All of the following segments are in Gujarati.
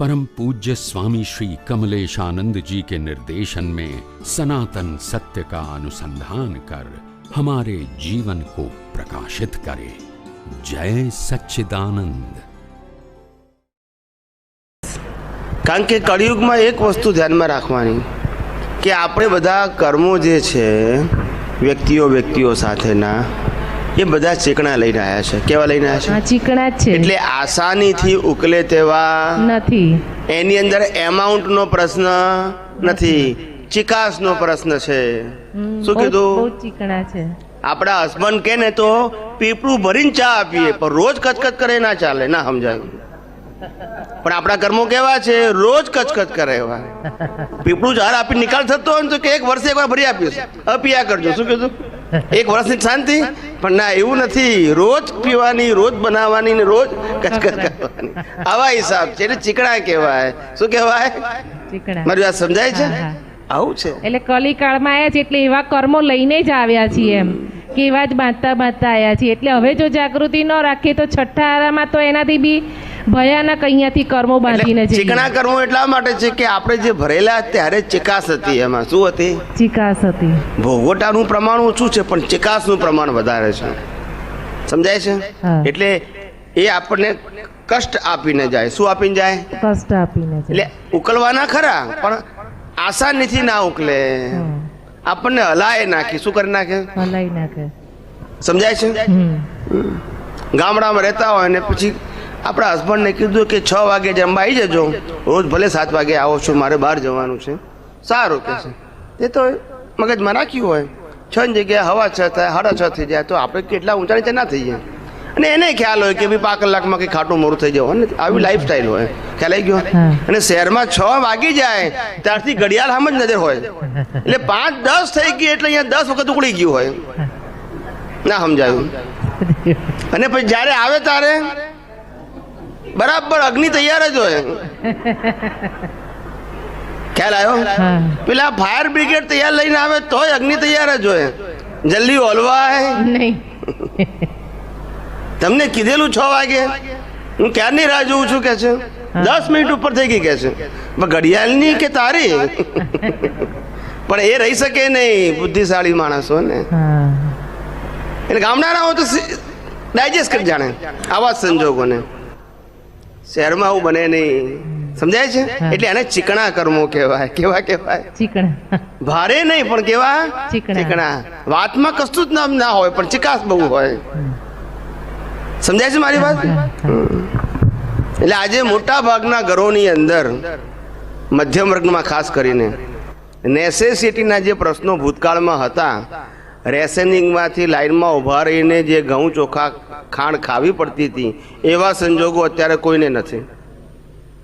परम पूज्य स्वामी श्री कमलेश आनंद जी के निर्देशन में सनातन सत्य का अनुसंधान कर हमारे जीवन को प्रकाशित करे जय सच्चिदानंद કારણ કે કળિયુગમાં એક વસ્તુ ધ્યાનમાં રાખવાની કે આપણે બધા કર્મો જે છે વ્યક્તિઓ વ્યક્તિઓ સાથેના એ બધા ચીકણા લઈને આવ્યા છે. કેવા લઈને આવ્યા છે? ચીકણા છે. એટલે આસાનીથી ઉકલે તેવા નથી. એની અંદર એમાઉન્ટનો પ્રશ્ન નથી. ચિકાસનો પ્રશ્ન છે. શું કીધું? ચીકણા છે. આપણા હસબન્ડ કે ને તો પીપળું ભરીને ચા આપીએ પણ રોજ કચકચ કરે ના ચાલે ના સમજાય. પણ આપણા કર્મો કેવા છે? રોજ કચકચ કરે એવા. પીપળું ઝાડ આપી નિકાલ થતો હોય તો કે એક વર્ષે એકવાર ભરી આપીશ અપિયા કરજો. શું કીધું? એક વર્ષની શાંતિ પણ ના એવું નથી. રોજ પીવાની રોજ બનાવવાની ને રોજ કચકચ કરવાની. આવા હિસાબ છે એટલે ચીકણા કહેવાય. શું કહેવાય? મારી વાત સમજાય છે. આવું છે. એટલે કલિકાળમાં આવ્યા છે એટલે એવા કર્મો લઈને જ આવ્યા છીએ એમ. કે એવા જ બાંધતા બાંધતા આવ્યા છીએ. એટલે હવે જો જાગૃતિ ન રાખીએ તો છઠ્ઠા આરામાં તો એનાથી બી ભયાનક અહીંયાથી કર્મો બાંધીને એટલે ચીકણા કર્મો એટલા માટે છે કે આપણે જે ભરેલા ત્યારે ચિકાસ હતી એમાં. શું હતી? ચિકાસ હતી. ભોગવટાનું પ્રમાણ ઓછું છે પણ ચિકાસનું પ્રમાણ વધારે છે. સમજાય છે? એટલે એ આપણને કષ્ટ આપીને જાય. શું આપીને જાય? કષ્ટ આપીને એટલે ઉકલવાના ખરા પણ આસાનીથી ના ઉકલે. આપણને હલાય નાખી. શું કરી નાખે? હલાઈ નાખે. સમજાય છે? ગામડામાં રહેતા હોય ને પછી આપણા હસબન્ડને કીધું કે છ વાગે જમવા આવી જજો. રોજ ભલે સાત વાગે આવો છો મારે બહાર જવાનું છે. સારું કે છે. તે તો મગજમાં રાખ્યું હોય. છ જગ્યાએ હવા છ થાય સાડા છ થઈ જાય તો આપણે કેટલા ઊંચા નીચે ના થઈ જાય. અને એને ખ્યાલ હોય કે ભાઈ પાંચ કલાકમાં કંઈ ખાટું મોડું થઈ જવું. અને આવી લાઈફ સ્ટાઈલ હોય. ખ્યાલ આવી ગયો. અને શહેરમાં છ વાગી જાય ત્યારથી ઘડિયાળ સામે જ નજર હોય. એટલે પાંચ દસ થઈ ગઈ એટલે અહીંયા દસ વખત ઉકળી ગયું હોય. ના સમજાયું. અને પછી જ્યારે આવે ત્યારે બરાબર અગ્નિ તૈયાર જ હોય. ખ્યાલ આવ્યો પેલા ફાયર બ્રિગેડ તૈયાર લઈને આવે તોય અગ્નિ તૈયાર જ હોય. જલ્દી ઓલવાય. નહીં. તમને કીધેલું છ વાગે? હું ક્યારની રાહ જોઉં છું કે છે? દસ મિનિટ ઉપર થઈ ગઈ કે છે. ઘડિયાળની કે તારી? પણ એ રહી શકે નહીં બુદ્ધિશાળી માણસો ને. એટલે ગામડાના હોય તો ડાયજેસ્ટ કરી જાણે આવા સંજોગોને. શહેરમાં આવું બને નહીં. સમજાય છે? એટલે એને ચીકણા કર્મો કહેવાય. કેવા કહેવાય? ચીકણા. ભારે નહીં પણ કેવા? ચીકણા. વાતમાં કશું જ નામ ના હોય પણ ચિકાસ બહુ હોય. સમજાય છે મારી વાત? એટલે આજે મોટા ભાગના ઘરોની અંદર, મધ્યમ વર્ગમાં ખાસ કરીને નેસેસિટીના જે પ્રશ્નો ભૂતકાળમાં હતા રેશનિંગમાંથી લાઇનમાં ઊભા રહીને જે ઘઉં ચોખા ખાંડ ખાવી પડતી હતી, એવા સંજોગો અત્યારે કોઈને નથી.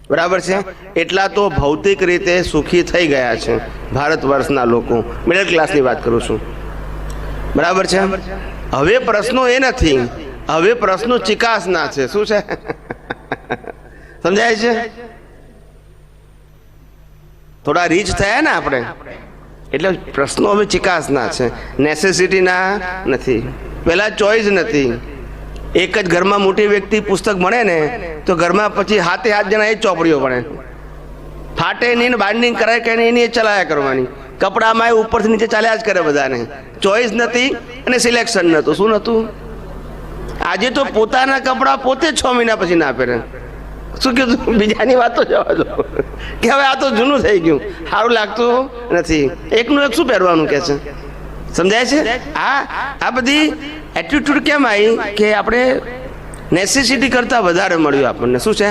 બરાબર છે? એટલા તો ભૌતિક રીતે સુખી થઈ ગયા છે ભારત વર્ષના લોકો. મિડલ ક્લાસની વાત કરું છું. બરાબર છે? હવે પ્રશ્નો એ નથી હવે પ્રશ્નો ચિકાસના છે. શું છે? સમજાય છે? થોડા રીચ થયા ને આપણે? એટલે પ્રશ્નો હવે ચિકાસના છે. નેસેસિટીના નથી. પહેલાં ચોઈસ નથી. એક જ ઘરમાં મોટી વ્યક્તિ પુસ્તક ભણે ને, તો ઘરમાં પછી હાથે હાથ જણા એ ચોપડીઓ ભણે. ફાટે નહીં બાઇન્ડિંગ કરાય કે નહીં, એની એ ચલાયા કરવાની. કપડામાં એ ઉપરથી નીચે ચાલ્યા જ કરે બધાને. ચોઈસ નથી અને સિલેક્શન નહોતું. શું નહોતું? આજે તો પોતાના કપડાં પોતે છ મહિના પછી ના પહેરે. શું કીધું? બીજાની વાતો જવા દો. કે હવે આ તો જૂનું થઈ ગયું. સારું લાગતું નથી. એકનું એક શું પહેરવાનું કે છે? સમજાય છે? આ આ બધી એટીટ્યુડ કેમ આવી કે આપણે નેસેસિટી કરતાં વધારે મળ્યું આપણને? શું છે?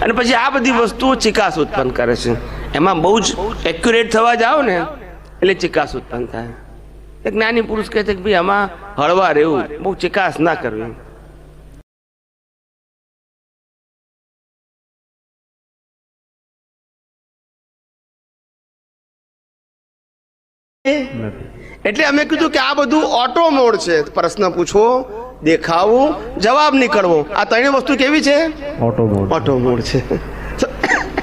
અને પછી આ બધી વસ્તુઓ ચિકાસ ઉત્પન્ન કરે છે. એમાં બહુ જ એક્યુરેટ થવા જાઓ ને, એટલે ચિકાસ ઉત્પન્ન થાય. એક જ્ઞાની પુરુષ કહે છે કે ભાઈ આમાં હળવા રહેવું બહુ ચિકાસ ના કરવી એટલે અમે કીધું કે આ બધું ઓટો મોડ છે. પ્રશ્ન પૂછો દેખાવો જવાબ નીકળવો. આ ત્રણ વસ્તુ કેવી છે? ઓટો મોડ ઓટો મોડ છે.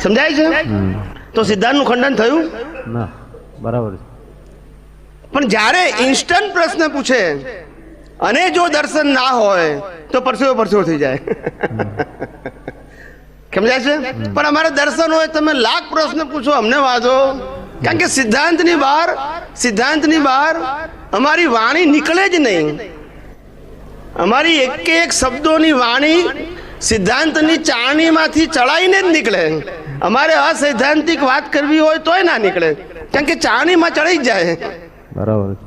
સમજાય છે? તો સિદ્ધાંતનું ખંડન થયું? ના બરાબર પણ જ્યારે ઇન્સ્ટન્ટ પ્રશ્ન પૂછે અને જો દર્શન ના હોય તો પરસેવો પરસેવો થઈ જાય. સમજાય છે? પણ અમારે દર્શન હોય તમે લાખ પ્રશ્ન પૂછો અમને વાંધો કારણ કે સિદ્ધાંતની બહાર સિદ્ધાંતની બહાર અમારી વાણી નીકળે જ નહીં. અમારી એક એક શબ્દોની વાણી સિદ્ધાંતની ચાણીમાંથી ચડાઈને જ નીકળે. અમારે અસૈદ્ધાંતિક વાત કરવી હોય તોય ના નીકળે. કારણ કે ચાણીમાં ચડી જ જાય. બરાબર છે